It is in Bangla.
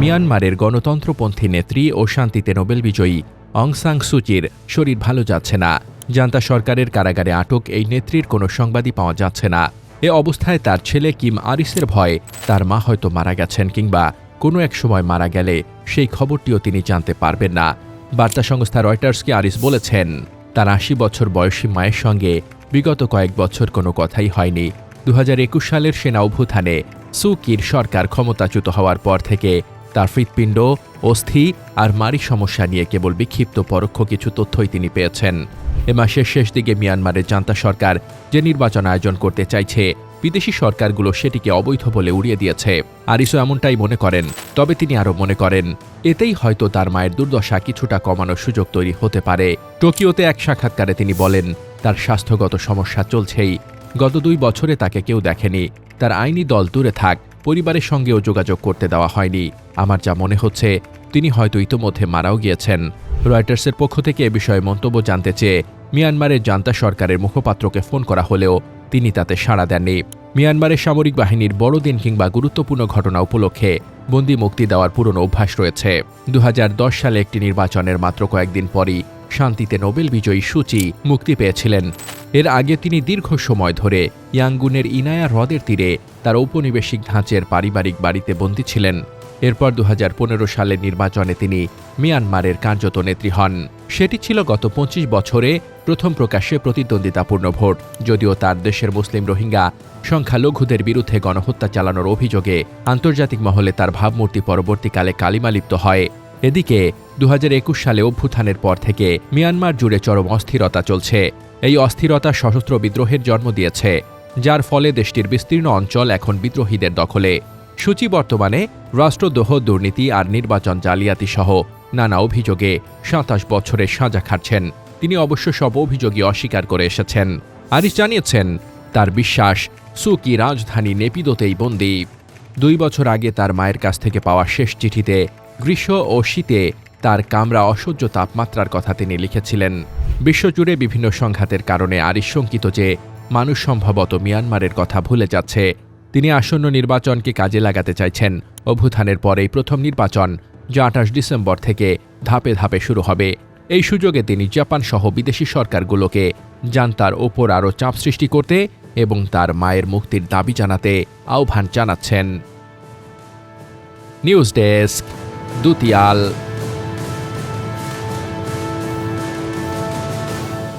মিয়ানমারের গণতন্ত্রপন্থী নেত্রী ও শান্তিতে নোবেল বিজয়ী অং সাং সুচির শরীর ভালো যাচ্ছে না। জান্তা সরকারের কারাগারে আটক এই নেত্রীর কোনো সংবাদই পাওয়া যাচ্ছে না। এ অবস্থায় তার ছেলে কিম আরিসের ভয়ে তার মা হয়তো মারা গেছেন কিংবা কোনো এক সময় মারা গেলে সেই খবরটিও তিনি জানতে পারবেন না। বার্তা সংস্থা রয়টার্সকে আরিস বলেছেন, তার আশি বছর বয়সী মায়ের সঙ্গে বিগত কয়েক বছর কোনো কথাই হয়নি। দু হাজার একুশ সালের সেনা অভ্যুত্থানে সুকির সরকার ক্ষমতাচ্যুত হওয়ার পর থেকে তার হৃৎপিণ্ড অস্থি আর মারি সমস্যা নিয়ে কেবল বিক্ষিপ্ত পরোক্ষ কিছু তথ্যই তিনি পেয়েছেন। এ মাসের শেষ দিকে মিয়ানমারের জান্তা সরকার যে নির্বাচন আয়োজন করতে চাইছে, বিদেশি সরকারগুলো সেটিকে অবৈধ বলে উড়িয়ে দিয়েছে। আরিসো এমনটাই মনে করেন, তবে তিনি আরও মনে করেন, এতেই হয়তো তার মায়ের দুর্দশা কিছুটা কমানোর সুযোগ তৈরি হতে পারে। টোকিওতে এক সাক্ষাৎকারে তিনি বলেন, তার স্বাস্থ্যগত সমস্যা চলছেই। গত দুই বছরে তাকে কেউ দেখেনি, তার আইনি দল দূরে থাক পরিবারের সঙ্গেও যোগাযোগ করতে দেওয়া হয়নি। আমার যা মনে হচ্ছে, তিনি হয়তো ইতোমধ্যে মারাও গিয়েছেন। রয়টার্সের পক্ষ থেকে এ বিষয়ে মন্তব্য জানতে চেয়ে মিয়ানমারের জান্তা সরকারের মুখপাত্রকে ফোন করা হলেও তিনি তাতে সাড়া দেননি। মিয়ানমারের সামরিক বাহিনীর বড়দিন কিংবা গুরুত্বপূর্ণ ঘটনা উপলক্ষে বন্দি মুক্তি দেওয়ার পুরনো অভ্যাস রয়েছে। দু হাজার দশ সালে একটি নির্বাচনের মাত্র কয়েকদিন পরই শান্তিতে নোবেল বিজয়ী সূচি মুক্তি পেয়েছিলেন। এর আগে তিনি দীর্ঘ সময় ধরে ইয়াঙ্গুনের ইনায়া হ্রদের তীরে তার ঔপনিবেশিক ধাঁচের পারিবারিক বাড়িতে বন্দী ছিলেন। এরপর দুহাজার পনেরো সালের নির্বাচনে তিনি মিয়ানমারের কার্যত নেত্রী হন। সেটি ছিল গত পঁচিশ বছরে প্রথম প্রকাশ্যে প্রতিদ্বন্দ্বিতাপূর্ণ ভোট, যদিও তার দেশের মুসলিম রোহিঙ্গা সংখ্যালঘুদের বিরুদ্ধে গণহত্যা চালানোর অভিযোগে আন্তর্জাতিক মহলে তার ভাবমূর্তি পরবর্তীকালে কালিমালিপ্ত হয়। এদিকে দুহাজার একুশ সালে অভ্যুত্থানের পর থেকে মিয়ানমার জুড়ে চরম অস্থিরতা চলছে। এই অস্থিরতা সশস্ত্র বিদ্রোহের জন্ম দিয়েছে, যার ফলে দেশটির বিস্তীর্ণ অঞ্চল এখন বিদ্রোহীদের দখলে। সূচি বর্তমানে রাষ্ট্রদ্রোহ, দুর্নীতি আর নির্বাচন জালিয়াতি সহ নানা অভিযোগে সাতাশ বছরের সাজা খাটছেন। তিনি অবশ্য সব অভিযোগই অস্বীকার করে এসেছেন। আরিস জানিয়েছেন, তার বিশ্বাস সুকি রাজধানী নেপিদোতেই বন্দী। দুই বছর আগে তার মায়ের কাছ থেকে পাওয়া শেষ চিঠিতে গ্রীষ্ম ও শীতে তার কামরা অসহ্য তাপমাত্রার কথা তিনি লিখেছিলেন। বিশ্বজুড়ে বিভিন্ন সংঘাতের কারণে আরিস শঙ্কিত যে মানুষ সম্ভবত মিয়ানমারের কথা ভুলে যাচ্ছে। তিনি আসন্ন নির্বাচনকে কাজে লাগাতে চাইছেন। অভ্যুত্থানের পরেই প্রথম নির্বাচন, যা আঠাশ ডিসেম্বর থেকে ধাপে ধাপে শুরু হবে। এই সুযোগে তিনি জাপান সহ বিদেশি সরকারগুলোকে জান্তার ওপর আরও চাপ সৃষ্টি করতে এবং তার মায়ের মুক্তির দাবি জানাতে আহ্বান জানাচ্ছেন। News desk, দুতিয়াল।